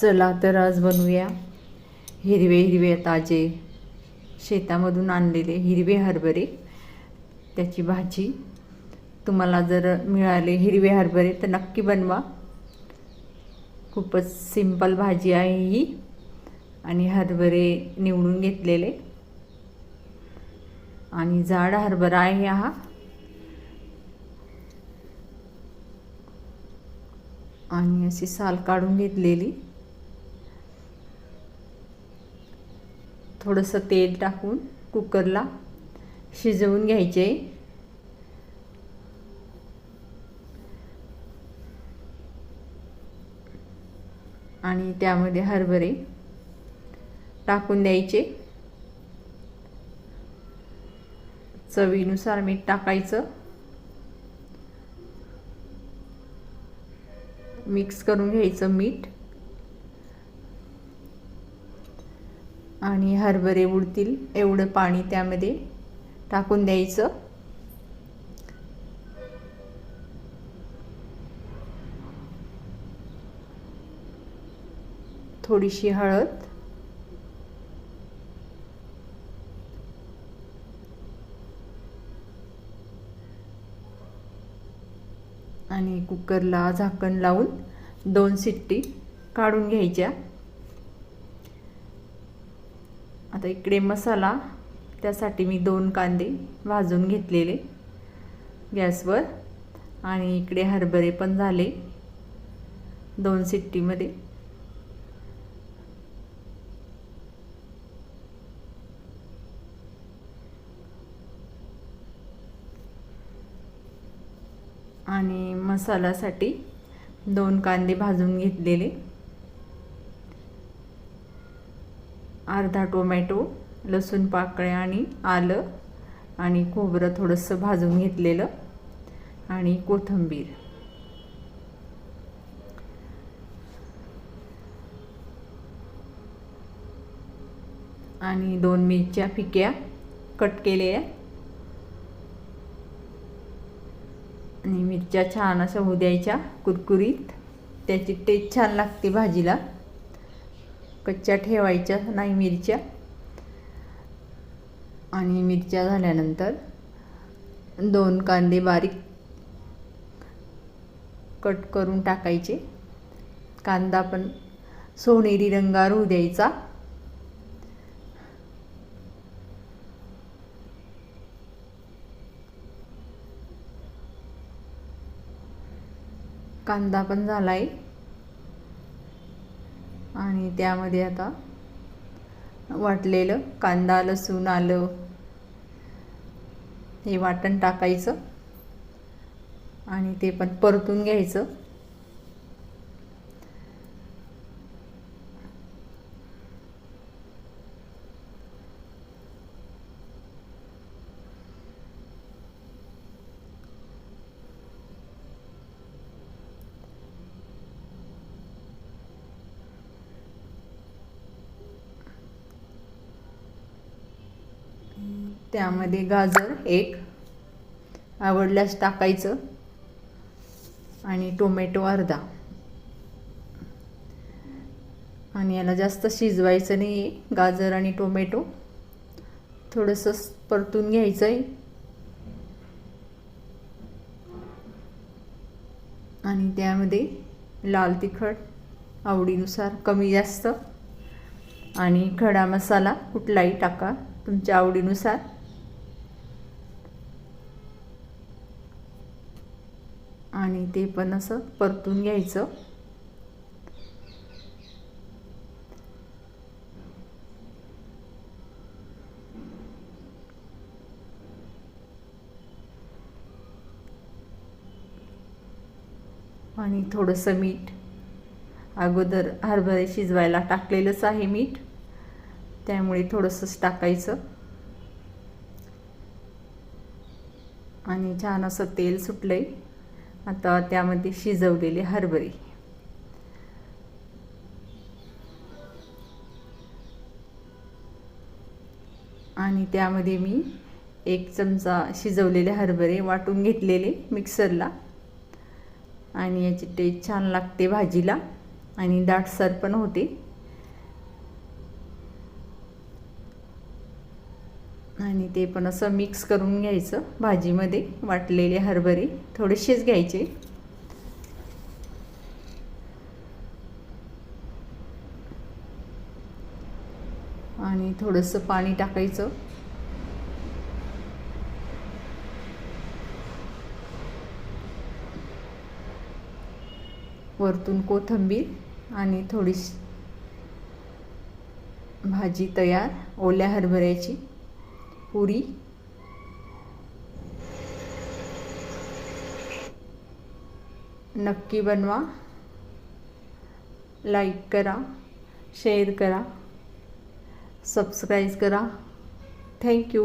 चला तर आज बनवूया हिरवे हिरवे ताजे शेतामधून आणलेले हिरवे हरभरे. त्याची भाजी तुम्हाला जर मिळाले हिरवे हरभरे तर नक्की बनवा. खूपच सिंपल भाजी आहे ही. आणि हरभरे निवडून घेतलेले. आणि जाड हरभरा आहे हा. आणि अशी साल काढून घेतलेली. थोडंसं तेल टाकून कुकरला शिजवून घ्यायचे. आणि त्यामध्ये हरभरे टाकून द्यायचे. चवीनुसार मीठ टाकायचं. मिक्स करून घ्यायचं मीठ. आणि हरभरे उडतील. एवढं पाणी त्यामध्ये टाकून द्यायचं. थोडीशी हळद. आणि कुकरला झाकण लावून दोन सिट्टी काढून घ्यायच्या. आता इकडे मसाला त्यासाठी मी दोन कांदे भाजून घेतलेले गॅसवर. आणि इकडे हरभरे पण झाले दोन सिट्टीमध्ये आणि मसाल्यासाठी दोन कांदे भाजून घेतलेले. अर्धा टोमॅटो लसूण पाकळ्या आणि आलं आणि खोबरं थोडंसं भाजून घेतलेलं आणि कोथिंबीर. आणि दोन मिरच्या फिक्या कट केलेल्या. आणि मिरच्या छान अशा होऊ द्यायच्या कुरकुरीत. त्याची टेस्ट छान लागते भाजीला. कच्च्या ठेवायच्या नाही मिरच्या. आणि मिरच्या झाल्यानंतर दोन कांदे बारीक कट करून टाकायचे. कांदा पण सोनेरी रंगावर होऊ द्यायचा. कांदा पण झाला आहे आणि त्यामध्ये आता वाटलेलं कांदा लसूण आलं. हे वाटण टाकायचं. आणि ते पण परतून घ्यायचं. त्यामध्ये गाजर एक. आवडल्यास टाकायचं. आणि टोमॅटो अर्धा. आणि याला जास्त शिजवायचं नाही आहे गाजर आणि टोमॅटो. थोडंसं परतून घ्यायचं आहे आणि त्यामध्ये लाल तिखट आवडीनुसार कमी जास्त. आणि खडा मसाला कुठलाही टाका. तुमच्या आवडीनुसार. आणि ते पण असं परतून घ्यायचं. आणि थोडंसं मीठ. अगोदर हरभरे शिजवायला टाकलेलंच आहे मीठ. त्यामुळे थोडंसंच टाकायचं. आणि छान असं तेल सुटलं आहे आता त्यामध्ये शिजवलेले हरभरे. आणि त्यामध्ये मी एक चमचा शिजवलेले हरभरे वाटून घेतलेले मिक्सरला. आणि याची टेस्ट छान लागते भाजीला. आणि दाटसर पण होते. आणि ते पण असं मिक्स करून घ्यायचं. भाजीमध्ये वाटलेले हरभरे थोडेसेच घ्यायचे. आणि थोडंसं पाणी टाकायचं. वरतून कोथिंबीर आणि थोडीशी भाजी तयार ओल्या हरभऱ्याची. पुरी। नक्की बनवा। लाईक करा शेअर करा सबस्क्राईब करा। थँक्यू